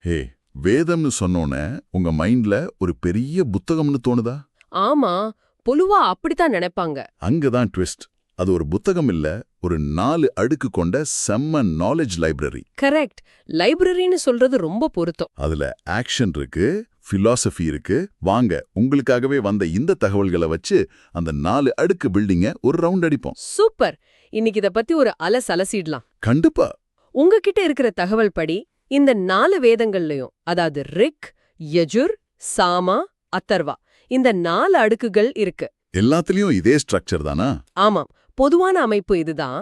ஹே வேதம்னு சொன்னோன்னே உங்க மைண்ட்ல ஒரு பெரிய புத்தகம்னு தோணுதா? ஆமா பொதுவா அப்படித்தான் நினைப்பாங்க. அங்கதான் ட்விஸ்ட். அது ஒரு புத்தகம் இல்ல ஒரு நாலு அடுக்கு கொண்ட செம்ம நாலேஜ் லைப்ரரி கரெக்ட். லைப்ரரின்னு சொல்றது ரொம்ப பொருத்தம். அதுல ஆக்ஷன் இருக்கு philosophy இருக்கு. வாங்க உங்களுக்காகவே வந்த இந்த தகவல்களை வச்சு அந்த நாலு அடுக்கு பில்டிங்க ஒரு ரவுண்ட் அடிப்போம். சூப்பர். இன்னைக்கு இத பத்தி ஒரு அலஸ் அலசிடலாம் கண்டிப்பா. உங்ககிட்ட இருக்கிற தகவல் படி இந்த நாலு வேதங்கள்லயும் அதாவது ரிக் யஜுர் சாமா அத்தர்வா இந்த நாலு அடுக்குகள் இருக்கு. எல்லாத்துலயும் இதே ஸ்ட்ரக்சர் தானா? ஆமாம் பொதுவான அமைப்பு இதுதான்.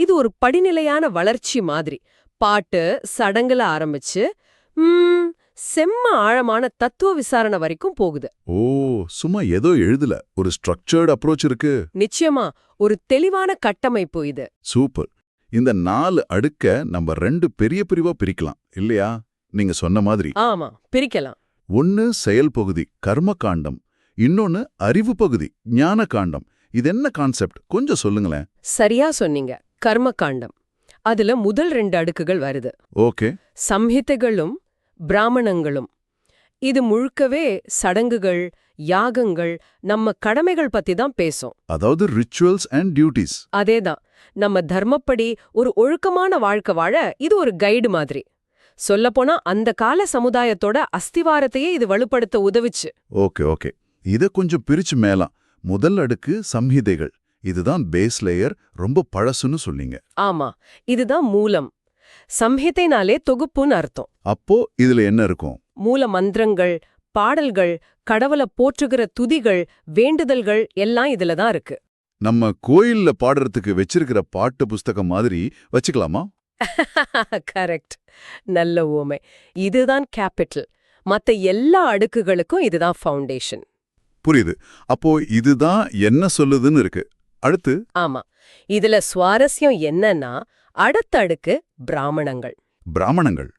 இது ஒரு படிநிலையான வளர்ச்சி மாதிரி. பாட்டு சடங்குல ஆரம்பிச்சு செம்ம ஆழமான தத்துவ விசாரணை வரைக்கும் போகுது. ஓ சும்மா ஏதோ எழுதல. ஒரு ஸ்ட்ரக்சர்ட் அப்ரோச் இருக்கு. நிச்சயமா. ஒரு தெளிவான கட்டமைப்பு இது. சூப்பர். இந்த நாலு அடுக்க நம்ம ரெண்டு பெரிய பிரிவா பிரிக்கலாம் இல்லையா? நீங்க சொன்ன மாதிரி. ஆமா பிரிக்கலாம். ஒன்னு செயல் பகுதி கர்ம காண்டம். இன்னொன்னு அறிவு பகுதி ஞான காண்டம். இது என்ன கான்செப்ட்? கொஞ்சம் சொல்லுங்களேன். சரியா சொன்னீங்க. கர்ம காண்டம். அதுல முதல் ரெண்டு அடுக்குகள் வருது. ஓகே. சம்ஹிதைகளும் பிராமணங்களும். இது முழுக்கவே சடங்குகள் யாகங்கள் நம்ம கடமைகள் பத்தி தான் பேசும். அதாவது ரிச்சுவல்ஸ் அண்ட் டியூட்டிஸ் அதேதான். நம்ம தர்மப்படி ஒரு ஒழுக்கமான வாழ்க்கை வாழ இது ஒரு கைடு மாதிரி. சொல்லப்போனா அந்த கால சமுதாயத்தோட அஸ்திவாரத்தையே இது வலுப்படுத்த உதவுச்சு. Okay okay. இத கொஞ்சம் பிரிச்சு மேலாம். முதல் அடுக்கு சம்ஹிதைகள். இதுதான் பேஸ் லேயர் ரொம்ப பழசுன்னு சொன்னீங்க. ஆமா இதுதான் மூலம். சம்ஹிதைனாலே தொகுப்புன்னு அர்த்தம். அப்போ இதுல என்ன இருக்கும்? மூல மந்திரங்கள் பாடல்கள் கடவுளை போற்றுகிற துதிகள் வேண்டுதல்கள் எல்லாம் இதுல தான் இருக்கு. நம்ம கோயில்ல பாடுறதுக்கு வச்சிருக்கிற பாட்டு புஸ்தகம் மாதிரி வச்சுக்கலாமா? கரெக்ட் நல்ல ஊமை. இதுதான் கேபிட்டல் மத்த எல்லா அடுக்குகளுக்கும் இதுதான் ஃபவுண்டேஷன் புரியுது. அப்போ இதுதான் என்ன சொல்லுதுன்னு இருக்கு. அடுத்து? ஆமா. இதுல சுவாரஸ்யம் என்னன்னா அடுத்த அடுக்கு பிராமணங்கள். பிராமணங்கள்.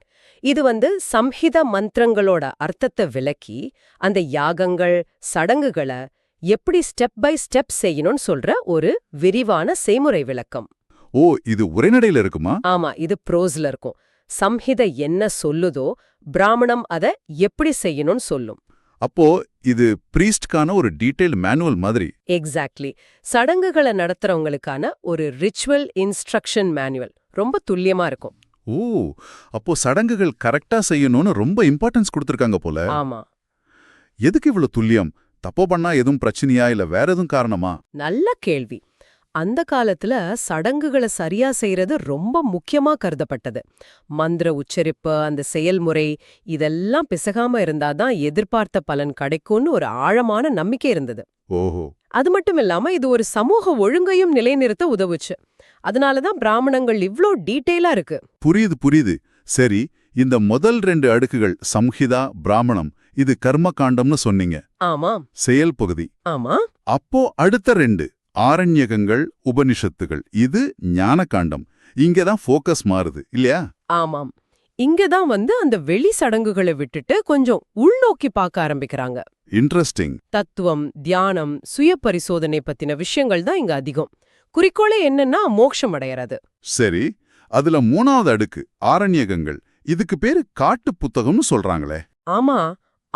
இது வந்து சம்ஹித மந்திரங்களோட அர்த்தத்தை விளக்கி அந்த யாகங்கள் சடங்குகளை எப்படி ஸ்டெப் பை ஸ்டெப் செய்யணும்னு சொல்ற ஒரு விரிவான செய்முறை விளக்கம். ஓ இது உரைநடையில இருக்குமா? ஆமா இது ப்ரோஸ்ல இருக்கும். சம்ஹித என்ன சொல்லுதோ பிராமணம் அத எப்படி செய்யணும்னு சொல்லும். அப்போ இது பிரீஸ்ட்கான ஒரு டீடைல்டு மேனுவல் மாதிரி. எக்ஸாக்ட்லி சடங்குகளை நடத்துறவங்களுக்கான ஒரு ரிச்சுவல் இன்ஸ்ட்ரக்ஷன் மேனுவல் ரொம்ப துல்லியமா இருக்கும். ஓ அப்போ சடங்குகள் கரெக்டா செய்யணும்னு ரொம்ப இம்பார்ட்டன்ஸ் கொடுத்திருக்காங்க போல. ஆமா. எதுக்கு இவ்வளவு துல்லியம்? தப்போ பண்ணா எதுவும் பிரச்சனையா இல்ல வேற எதுவும் காரணமா? நல்ல கேள்வி. அந்த காலத்துல சடங்குகளை சரியா செய்யறது ரொம்ப முக்கியமா கருதப்பட்டது. மந்திர உச்சரிப்பு அந்த செயல்முறை இதெல்லாம் பிசகாம இருந்தாதான் எதிர்பார்த்த பலன் கிடைக்கும்னு ஒரு ஆழமான நம்பிக்கை இருந்தது. ஓஹோ. அது மட்டும் இல்லாம இது ஒரு சமூக ஒழுங்கையும் நிலைநிறுத்த உதவுச்சு. அதனாலதான் பிராமணங்கள் இவ்ளோ டீட்டெயிலா இருக்கு. புரியுது புரியுது. சரி இந்த முதல் ரெண்டு அடுக்குகள் சம்ஹிதா பிராமணம் இது கர்ம காண்டம்னு சொன்னீங்க. ஆமா செயல் பகுதி. ஆமா. அப்போ அடுத்த ரெண்டு ஆரண்யகங்கள் உபனிஷத்துகள் இது ஞான காண்டம் இங்கதான் ஃபோக்கஸ் மாறுது இல்லையா? ஆமாம். இங்கதான் வந்து அந்த வெளி சடங்குகளை விட்டுட்டு கொஞ்சம் உள்நோக்கி பார்க்க ஆரம்பிக்கிறாங்க. இன்ட்ரெஸ்டிங் தத்துவம் தியானம் சுய பரிசோதனை பத்தின விஷயங்கள் தான் இங்க அதிகம். குறிக்கோளே என்னன்னா மோட்சம் அடையறது. சரி அதுல மூணாவது அடுக்கு ஆரண்யகங்கள். இதுக்கு பேரு காட்டு புத்தகம்னு சொல்றாங்களே. ஆமா.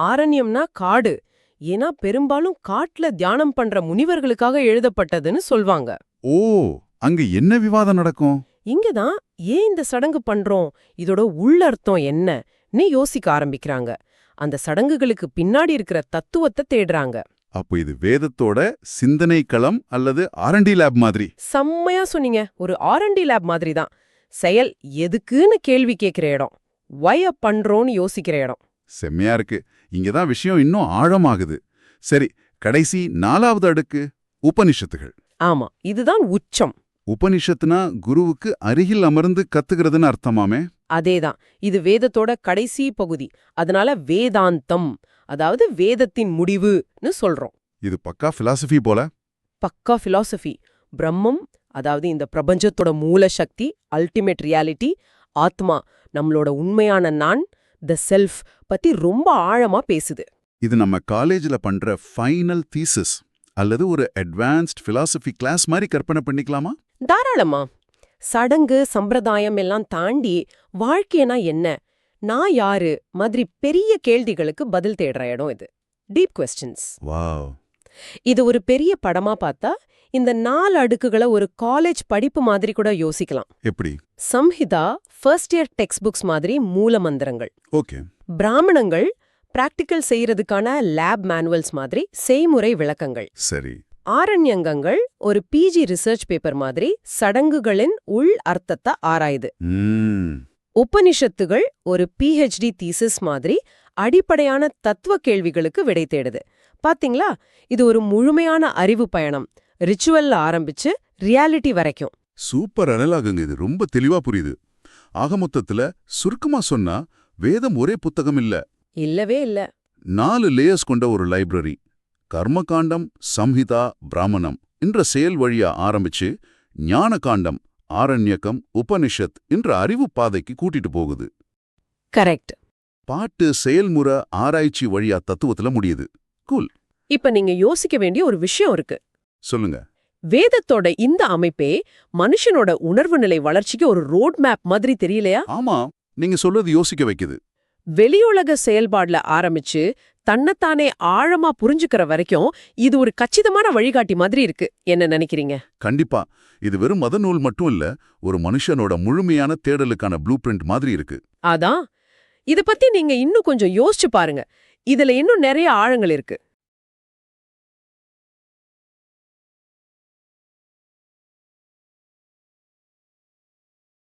ஆரண்யம்னா காடு. ஏன்னா பெரும்பாலும் காட்டுல தியானம் பண்ற முனிவர்களுக்காக எழுதப்பட்டதுன்னு சொல்வாங்க. ஓ அங்க என்ன விவாதம் நடக்கும்? இங்கதான் ஏன் இந்த சடங்கு பண்றோம்? இதோட உள்ளர்த்தம் என்ன நீ யோசிக்க ஆரம்பிக்கிறாங்க. அந்த சடங்குகளுக்கு பின்னாடி இருக்கிற தத்துவத்தை தேடுறாங்க. அப்போ இது வேதத்தோட சிந்தனை களம் அல்லது ஆரண்டி லேப் மாதிரி? செம்மையா சொன்னீங்க. ஒரு ஆர்என்டி லேப் மாதிரி தான் செயல் எதுக்குன்னு கேள்வி கேட்கிற இடம். வய பண்றோம்னு யோசிக்கிற இடம். செம்மையா இருக்கு. இங்கதான் விஷயம் இன்னும் ஆழமாகுது. சரி கடைசி நாலாவது அடுக்கு உபனிஷத்துகள். ஆமா இதுதான் உச்சம். உபனிஷத்துனா குருவுக்கு அருகில் அமர்ந்து கத்துக்கிறதுன்னு அர்த்தமாமே? அதேதான். இது வேதத்தோட கடைசி பகுதி. அதனால வேதாந்தம் அதாவது வேதத்தின் முடிவுன்னு சொல்றோம். இது பக்கா பிலாசபி போல? பக்கா பிலாசபி பிரம்மம் அதாவது இந்த பிரபஞ்சத்தோட மூல சக்தி அல்டிமேட் ரியாலிட்டி ஆத்மா நம்மளோட உண்மையான நான் த செல்ஃப் பத்தி ரொம்ப ஆழமா பேசுது. இது நம்ம காலேஜ்ல பண்ற ஃபைனல் தீசிஸ் அல்லது ஒரு அட்வான்ஸ்ட் பிலாசபி கிளாஸ் மாதிரி கற்பனை பண்ணிக்கலாமா? தாராளமா. சடங்கு சம்பிரதாயம் எல்லாம் தாண்டி வாழ்க்கைனா என்ன? நான் யாரு? மாதிரி பெரிய கேள்விகளுக்கு பதில் தேடுற இடம் இது. டீப் கொஸ்டின்ஸ் வாவ் இது ஒரு பெரிய படமா பார்த்தா இந்த நாலு அடுக்குகளை ஒரு காலேஜ் படிப்பு மாதிரி கூட யோசிக்கலாம். எப்படி? Samhita first year text books மாதிரி மூல மந்திரங்கள். ஓகே. பிராமணங்கள் பிராக்டிக்கல் செய்யறதுக்கான லேப் மேனுவல்ஸ் மாதிரி செய்முறை விளக்கங்கள். சரி. ஆரண்யங்கங்கள் ஒரு பிஜி ரிசர்ச் பேப்பர் மாதிரி சடங்குகளின் உள் அர்த்தத்தை ஆராயுது. உபனிஷத்துகள் ஒரு பிஹெச்டி தீசிஸ் மாதிரி அடிப்படையான தத்துவ கேள்விகளுக்கு விடை தேடுது. பாத்தீங்களா? இது ஒரு முழுமையான அறிவு பயணம். ரிச்சுவல்ல ஆரம்பிச்சு ரியாலிட்டி வரைக்கும். சூப்பர் அனலாகுங்க இது. ரொம்ப தெளிவா புரியுது. ஆக மொத்தத்துல சுருக்கமா சொன்னா வேதம் ஒரே புத்தகம் இல்ல. இல்லவே இல்ல. நாலு லேயர்ஸ் கொண்ட ஒரு லைப்ரரி கர்மகாண்டம் சம்ஹிதா பிராமணம் என்ற செயல் வழியா ஆரம்பிச்சு ஞான காண்டம் ஆரண்யக்கம் உபனிஷத் என்ற அறிவு பாதைக்கு கூட்டிட்டு போகுது. கரெக்ட் பாட்டு செயல்முறை ஆராய்ச்சி வழியா தத்துவத்துல முடியுது. இப்ப நீங்க யோசிக்க வேண்டிய ஒரு விஷயம் இருக்கு. சொல்லுங்க. வேதத்தோட இந்த அமைப்பே மனுஷனோட உணர்வு நிலை வளர்ச்சிக்கு ஒரு ரோட் மேப் மாதிரி தெரியலையா? ஆமா நீங்க சொல்றது யோசிக்க வைக்குது. வெளியுலக செயல்பாடுல ஆரம்பிச்சு தன்னைத்தானே ஆழமா புரிஞ்சுக்கிற வரைக்கும் இது ஒரு கச்சிதமான வழிகாட்டி மாதிரி இருக்கு. என்ன நினைக்கிறீங்க? கண்டிப்பா. இது வெறும் மத நூல் மட்டும் இல்ல ஒரு மனுஷனோட முழுமையான தேடலுக்கான ப்ளூ பிரிண்ட் மாதிரி இருக்கு. அதான். இத பத்தி நீங்க இன்னும் கொஞ்சம் யோசிச்சு பாருங்க. இதுல இன்னும் நிறைய ஆழங்கள் இருக்கு.